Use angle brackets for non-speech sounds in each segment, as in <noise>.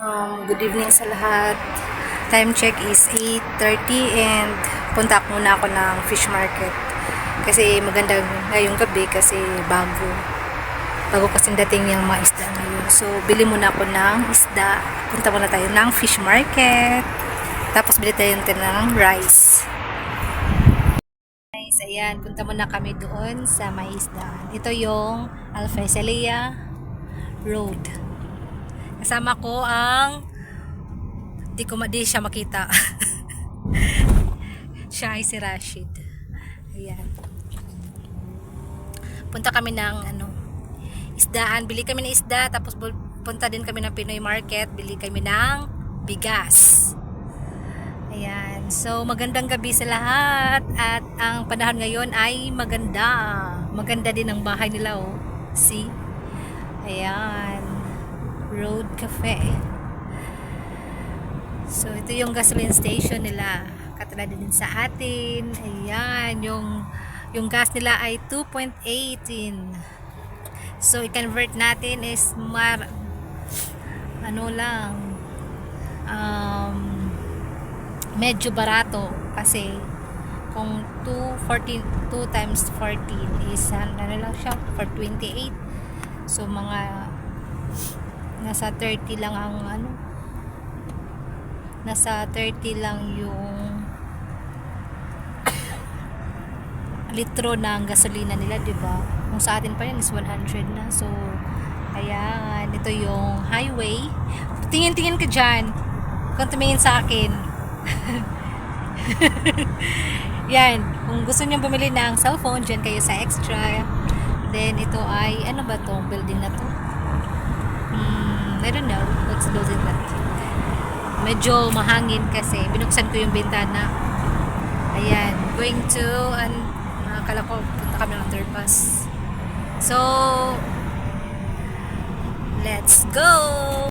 Um, good evening sa lahat. Time check is 8.30 and punta muna ako ng fish market. Kasi maganda ngayong gabi kasi bago. Bago kasing dating yung mga isda ngayon. So, bili muna ako ng isda. Punta muna tayo ng fish market. Tapos bili tayo ng rice. Guys, ayan. Punta muna kami doon sa may isdaan. Ito yung Alfaisalia Road. Kasama ko ang di ko di siya makita. <laughs> siya ay si Rashid. Ayan. Punta kami ng ano isdaan, bili kami ng isda tapos punta din kami ng Pinoy Market, bili kami ng bigas. Ayan. So, magandang gabi sa lahat. At ang panahon ngayon ay maganda. Maganda din ang bahay nila, oh. See? Ayan. Road Cafe. So, ito yung gasoline station nila. Katulad din sa atin. Ayan. Yung, yung gas nila ay 2.18. So, i-convert natin is mar ano lang um, medyo barato kasi kung 2 14 2 times 14 is ano lang siya for 28 so mga nasa 30 lang ang ano nasa 30 lang yung litro ng gasolina nila, 'di ba? Kung sa atin pa yan is 100 na. So ayan, ito yung highway. Tingin-tingin ka diyan. Kung tumingin sa akin. <laughs> yan, kung gusto niyo bumili ng cellphone, diyan kayo sa extra. Then ito ay ano ba 'tong building na 'to? I don't know. What's building that? Medyo mahangin kasi binuksan ko yung bintana. Ayan, going to and akala ko punta kami ng underpass. So, let's go!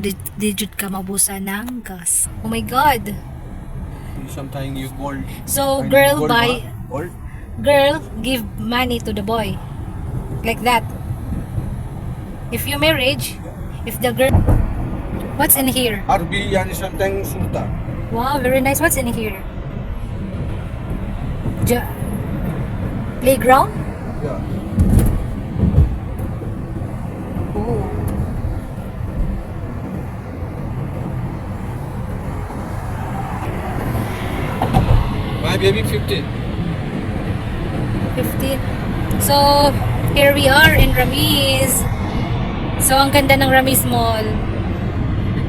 Di, di jud ka mabusa ng gas. Oh my God! Sometimes you gold. So, girl gold buy? Gold? girl give money to the boy. Like that. If you marriage, if the girl... What's in here? RB yan sometimes sulta. Wow, very nice. What's in here? Ja playground? Yeah. Baby 15. 15. So, here we are in Ramis. So, ang ganda ng Ramis Mall.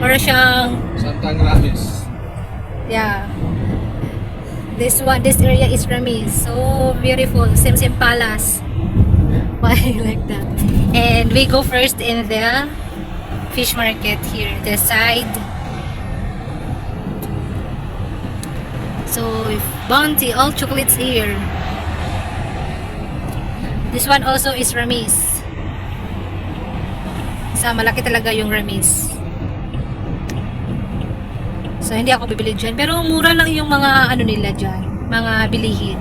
Para siyang, Santang Ramis. yeah. This one, this area is Ramis. So beautiful. Simsim Palace. <laughs> Why like that? And we go first in the fish market here, the side. So, bounty, all chocolates here. This one also is Ramis. Sa malaki talaga yung Ramis. So, hindi ako bibili dyan. Pero mura lang yung mga ano nila dyan. Mga bilihin.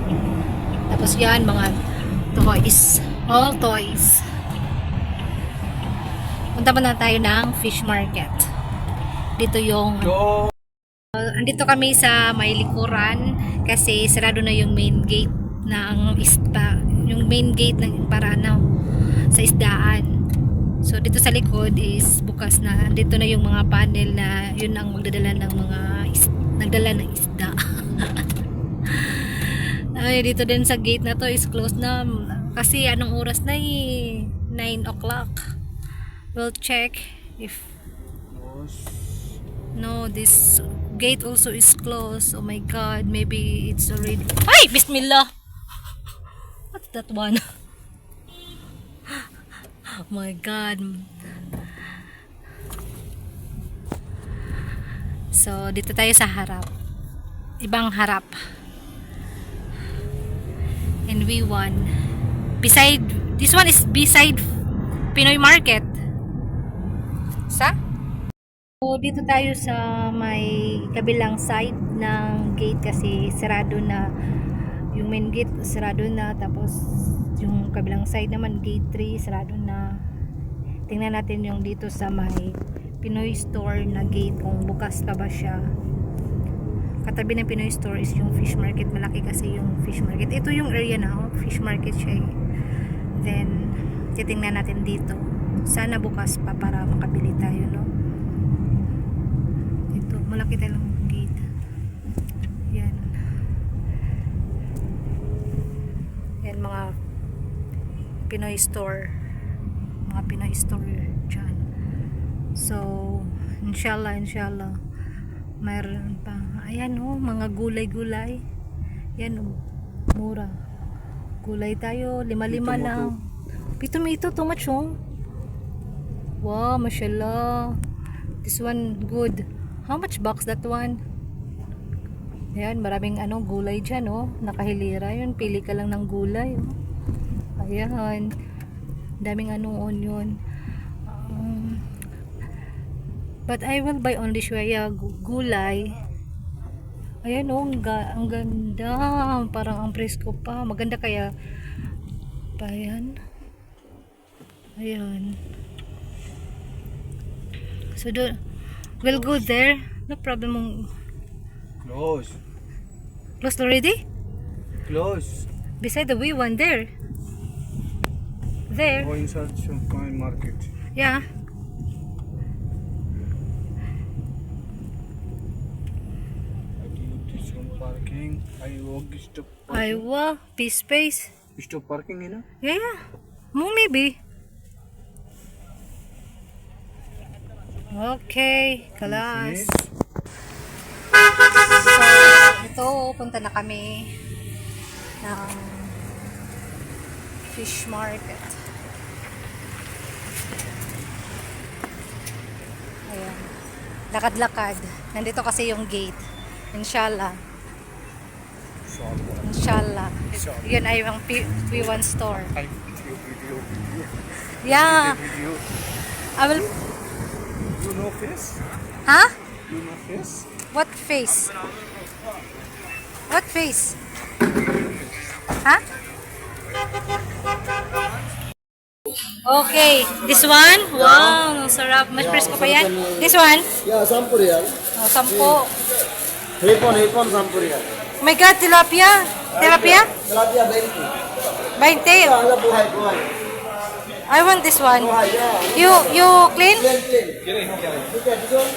Tapos yan, mga toys. All toys. Punta na tayo ng fish market. Dito yung... Go. Uh, andito kami sa may likuran kasi sarado na yung main gate ng isda. Yung main gate ng para ano, sa isdaan. So dito sa likod is bukas na. Dito na yung mga panel na yun ang magdadala ng mga is, nagdala ng isda. <laughs> Ay, dito din sa gate na to is closed na. Kasi anong oras na eh? 9 o'clock. We'll check if no this gate also is closed. Oh my god, maybe it's already... Ay! Bismillah! What's that one? oh my god. So, dito tayo sa harap. Ibang harap. And we won. Beside, this one is beside Pinoy Market. Sa? So, dito tayo sa may kabilang side ng gate kasi sarado na yung main gate sarado na tapos yung kabilang side naman gate 3 sarado na. Tingnan natin yung dito sa may Pinoy store na gate kung bukas pa ba siya. Katabi ng Pinoy store is yung fish market. Malaki kasi yung fish market. Ito yung area na oh, fish market siya eh. then titingnan natin dito. Sana bukas pa para makabili tayo no malaki talang gate. Yan. Yan mga Pinoy store. Mga Pinoy store dyan. So inshallah inshallah. Mayroon pa. Ayan oh mga gulay gulay yan oh mura. Gulay tayo. Lima lima Ito mo lang pito mo ito too much oh. Wow mashallah. This one good how much box that one? Ayan maraming ano gulay dyan oh. Nakahilira yun. Pili ka lang ng gulay oh. ayan. Daming ano onion. Um, but I will buy only shwaya gu- gulay. Ayan oh ang, ga- ang ganda. Parang ang presko pa. Maganda kaya. Pa yan ayan. So do we'll go there no problem Close. closed already Close. beside the wee one there there Go inside some coin market. yeah I parking. I walk stop. aywa peace space Stop parking, you know? yeah yeah mo maybe okay kalas So, ito, punta na kami ng fish market. Ayan. Lakad-lakad. Nandito kasi yung gate. Inshallah. Inshallah. Yun ay yung P- P1 store. Yeah. I will... You know face? Ha? You know face? What face? What face? Ha? Okay, this one? Wow, sarap. Mas presko pa yan. This one? Yeah, Sampurial. Oh, sampo. Hipon, hipon Sampurial. Oh my God, tilapia. Tilapia? Tilapia 20. 20. Ala buhay, buhay. I want this one. Buhay, yeah. You, you clean? Clean, clean. Look at this one.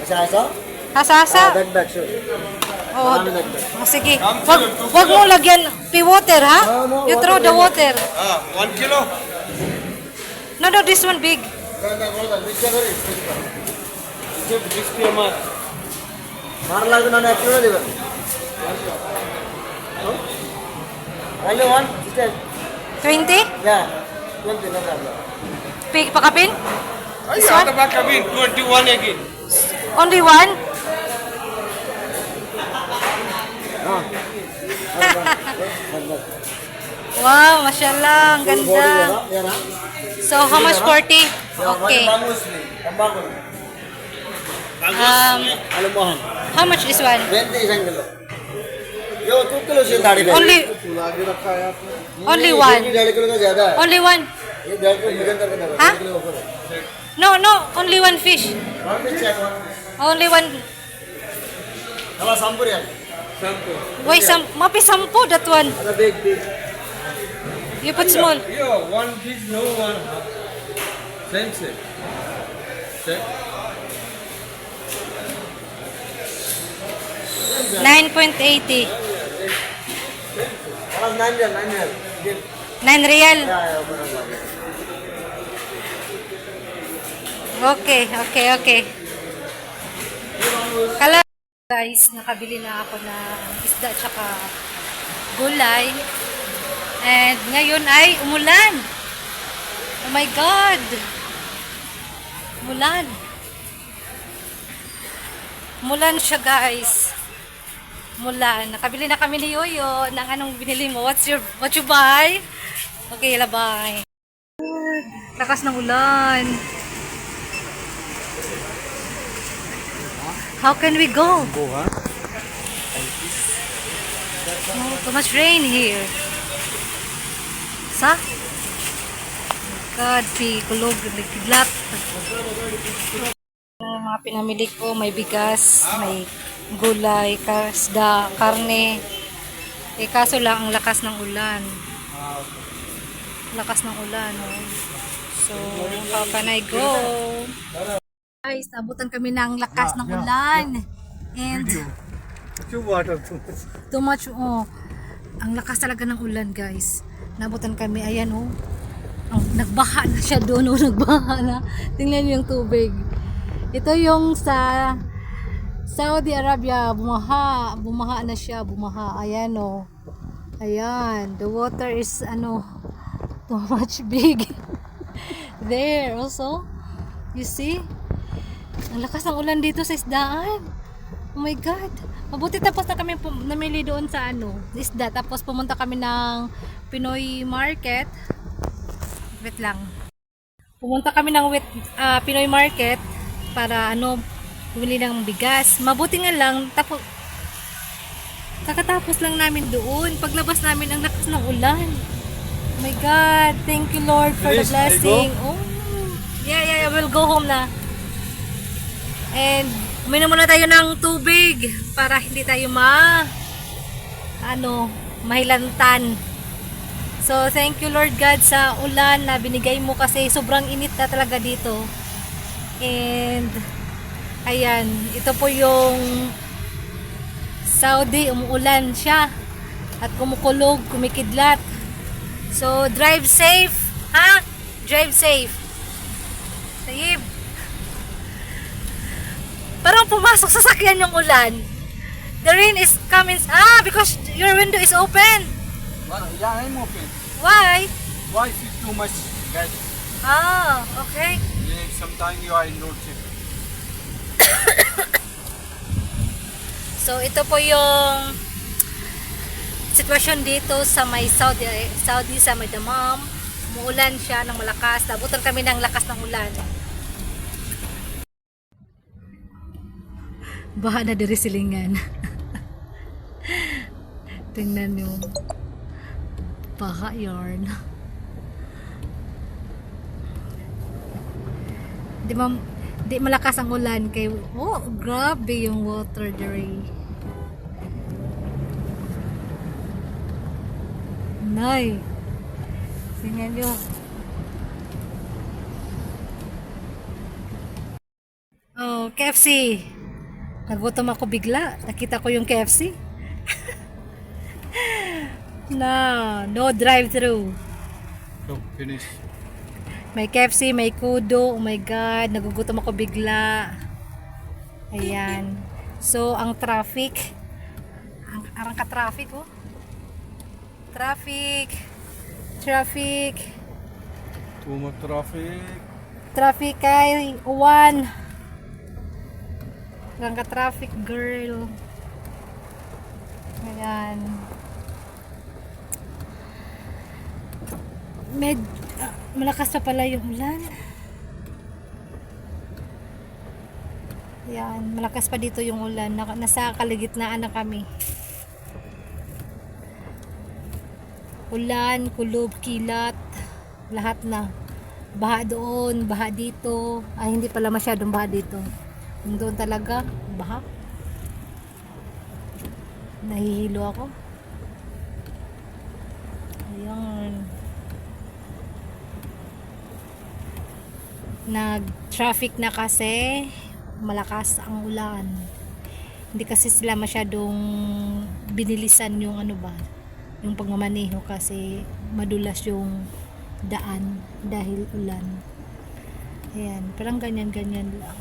Asa, asa? Hasa-hasa? Back, back, sure. Oh, Marami nagdag. oh, sige. Wag, wag mo lagyan pea water, ha? No, no, You throw water the water. Ah, one kilo. No, no, this one big. Brother, brother, which one is this one? This Pig pakapin? Ay, This one? pakapin. 21 again. Only one? <laughs> wow, mashallah. Ang ganda. So, how much? 40? Okay. Um, Alam mo, How much this one? 20 isang kilo. ये two kilo से दाढ़ी ओनली आगे रखा है आपने only one डेढ़ किलो का ज़्यादा है। ओनली वन ये डेढ़ किलो वज़न करके दे हाँ? No no only one fish one fish check only one हवा संपूर यार संपूर वही सम मापे संपूर दैट वन अरे देख देख। ये कुछ मोल यो one fish no one same से check 9.80 9 real? 9 real Okay, okay, okay. Kala guys, nakabili na ako na isda tsaka gulay. And ngayon ay umulan. Oh my God! Umulan. Umulan siya guys. Umulan. Nakabili na kami ni Yoyo ng anong binili mo. What's your, what you buy? Okay, labay. Lakas ng ulan. How can we go? Go, huh? Oh, too much rain here. Sa? God, pi, kulog. Uh, mga pinamili ko, may bigas, may gulay, kasda, karne. Eh, kaso lang, ang lakas ng ulan. Lakas ng ulan, oh. So, how can I go? Guys, nabutan kami ng lakas ng ulan. And, Too water too much. Too much, oh. Ang lakas talaga ng ulan, guys. Nabutan kami, ayan, oh. Ang, nagbaha na siya doon, oh. Nagbaha na. Tingnan niyo yung tubig. Ito yung sa Saudi Arabia. Bumaha. Bumaha na siya. Bumaha. Ayan, oh. Ayan. The water is, ano, <laughs> too much big. <laughs> There, also. You see? Ang lakas ng ulan dito sa isdaan. Oh my God. Mabuti tapos na kami namili doon sa ano, isda. Tapos pumunta kami ng Pinoy Market. Wait lang. Pumunta kami ng wet, ah, Pinoy Market para ano, bumili ng bigas. Mabuti nga lang, tapos kakatapos lang namin doon. Paglabas namin, ang lakas ng ulan. Oh my God. Thank you Lord for the? Are you blessing. Oh. Yeah, yeah, yeah. We'll go home na. And uminom muna tayo ng tubig para hindi tayo ma ano, mahilantan. So, thank you Lord God sa ulan na binigay mo kasi sobrang init na talaga dito. And ayan, ito po yung Saudi, umuulan siya at kumukulog, kumikidlat. So, drive safe, ha? Drive safe. Sayib. Parang pumasok sa sakyan yung ulan. The rain is coming. Ah, because your window is open. Well, yeah, I'm open. Why? Why is it too much gas? Ah, okay. Yeah, sometimes you are in road trip. <coughs> So, ito po yung sitwasyon dito sa may Saudi, Saudi sa may Damam. Muulan siya ng malakas. Nabutan kami ng lakas ng ulan. Baha na diri silingan. <laughs> Tingnan nyo. Baha yarn. Di ba, di malakas ang ulan kay oh, grabe yung water diri. Nay. Tingnan nyo. Oh, KFC. Nagutom ako bigla. Nakita ko yung KFC. <laughs> no, no drive-thru. So, finish. May KFC, may kudo. Oh my God, nagugutom ako bigla. Ayan. So, ang traffic, ang arang ka traffic oh. Traffic. Traffic. Too much traffic. Traffic kay uwan. Arang ka traffic girl. Ayan. Med, malakas pa pala yung ulan. Yan, malakas pa dito yung ulan. Nasa kaligitnaan na kami. Ulan, kulob, kilat, lahat na. Baha doon, baha dito. Ay, hindi pala masyadong baha dito. Yung doon talaga, baha. Nahihilo ako. Ayan. nag-traffic na kasi malakas ang ulan. Hindi kasi sila masyadong binilisan yung ano ba, yung pagmamaneho kasi madulas yung daan dahil ulan. Ayan, parang ganyan-ganyan lang.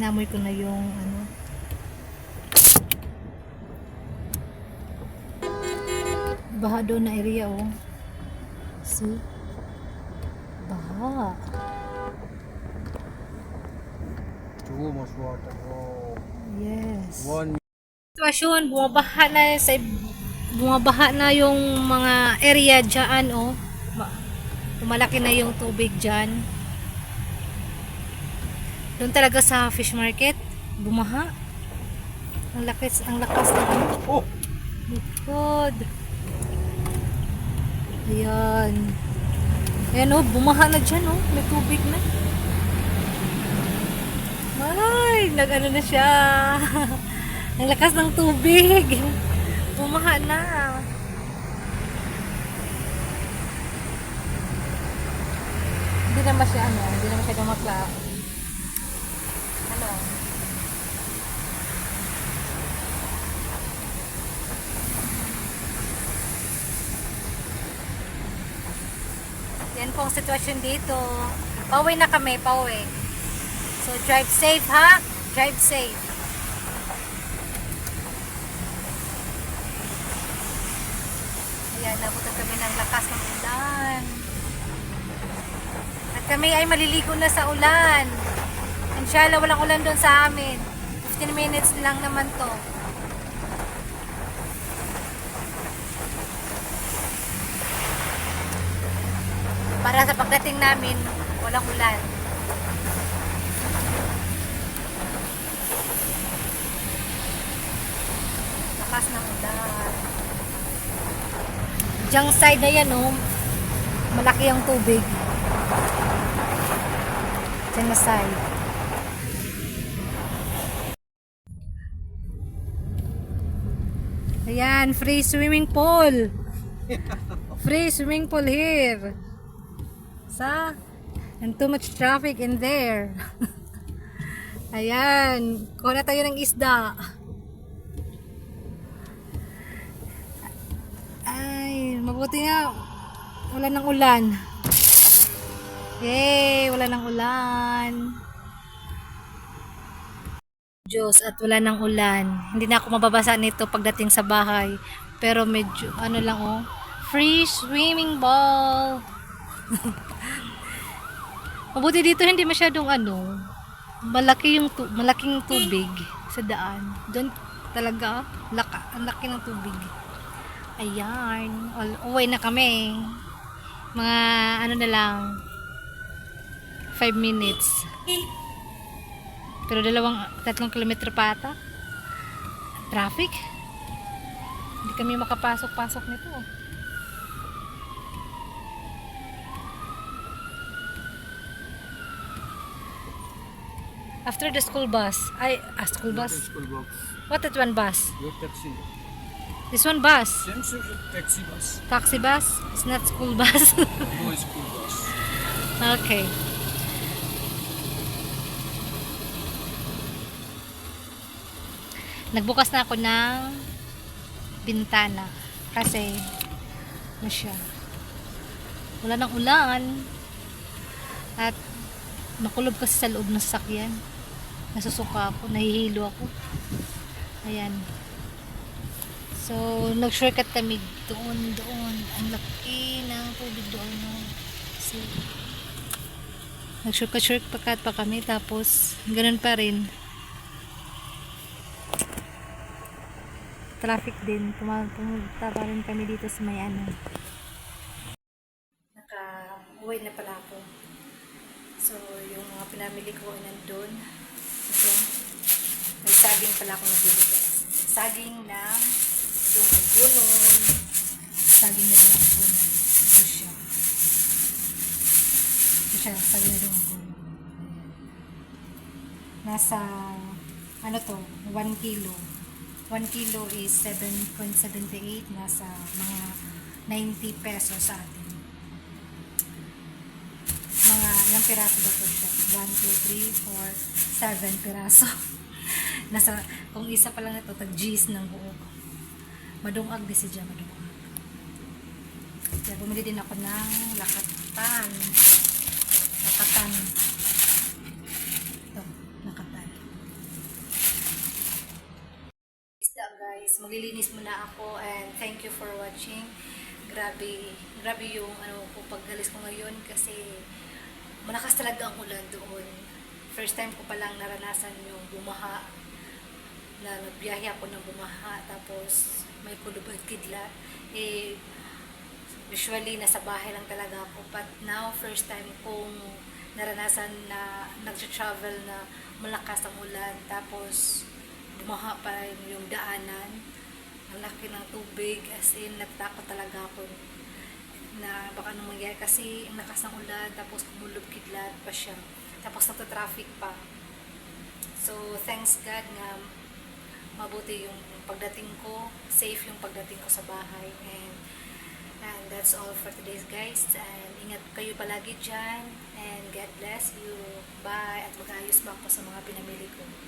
Namoy ko na yung ano, Baha doon na area oh. See? Baha. Too much water. Oh. Yes. One Sitwasyon, bumabaha na sa bumabaha na yung mga area diyan oh. Ma- Lumalaki na yung tubig diyan. Doon talaga sa fish market, bumaha. Ang lakas, ang lakas ng ano. Oh! Likod. Ayan. Ayan oh, bumaha na dyan oh. May tubig na. Ay, nag-ano na siya. <laughs> Ang lakas ng tubig. <laughs> Bumaha na. Hindi naman siya ano, hindi naman siya dumakla. Ano? Yan po ang sitwasyon dito. Pauwi na kami, pauwi. So, drive safe ha? Drive safe. Ayan, nabutan kami ng lakas ng ulan. At kami ay maliligo na sa ulan. Inshallah, walang ulan doon sa amin. 15 minutes lang naman to. Para sa pagdating namin, walang ulan. Lakas ng ulan. Diyan side na yan, oh. Malaki ang tubig. Diyan na side. Ayan, free swimming pool. <laughs> Free swimming pool here. Sa and too much traffic in there. <laughs> Ayan, kuha na tayo ng isda. Ay, mabuti nga wala ng ulan. Yay, wala ng ulan. Diyos at wala ng ulan. Hindi na ako mababasa nito pagdating sa bahay. Pero medyo, ano lang oh, free swimming ball. <laughs> Mabuti dito hindi masyadong ano, malaki yung tu- malaking tubig sa daan. Doon talaga laka, ang laki ng tubig. Ayan, all, uwi na kami. Mga ano na lang 5 minutes. Pero dalawang tatlong kilometro pa ata. Traffic. Hindi kami makapasok-pasok nito. After the school bus. Ay, ah, school bus. School. What that one bus? Your taxi. This one bus. Same taxi bus. Taxi bus. It's not school bus. <laughs> No school bus. okay. Nagbukas na ako ng bintana kasi ano siya wala ng ulan at makulob kasi sa loob ng sasakyan nasusuka ako, nahihilo ako ayan so nag shortcut kami doon doon ang laki ng tubig doon no? so nag shortcut shortcut pa kami tapos ganun pa rin traffic din. Pumunta pa rin kami dito sa may ano. Naka-uwi na pala ako. So, yung mga pinamili ko ay nandun. Ito. May saging pala ako nabili. Saging ng dungagunon. Saging na dungagunon. Ito siya. Ito siya, saging na dungagunon. Nasa, ano to, 1 kilo. 1 kilo is 7.78 nasa mga 90 pesos sa. ilang piraso ba to siya? 1, 2, 3, 4, 7 piraso. <laughs> Nasa, kung isa pa lang ito, tag-G's ng buo ko. Madungag di si Jia, madungag. Kaya bumili din ako ng lakatan. Lakatan. Ito, lakatan. Isda guys, maglilinis muna ako and thank you for watching grabe, grabe yung ano ko paggalis ko ngayon kasi malakas talaga ang ulan doon. First time ko palang naranasan yung bumaha na nagbiyahe ako ng bumaha tapos may kulubad kidlat. Eh, usually nasa bahay lang talaga ako but now first time kong naranasan na nag-travel na malakas ang ulan tapos bumaha pa yung daanan ang laki ng tubig as in natakot talaga ako na baka nung mangyari kasi ang lakas ng ulan tapos kumulob kidlat pa siya. Tapos nagta-traffic pa. So thanks God nga mabuti yung pagdating ko. Safe yung pagdating ko sa bahay. And and that's all for today's guys. And ingat kayo palagi dyan. And God bless you. Bye. At mag-ayos ba ako sa mga pinamili ko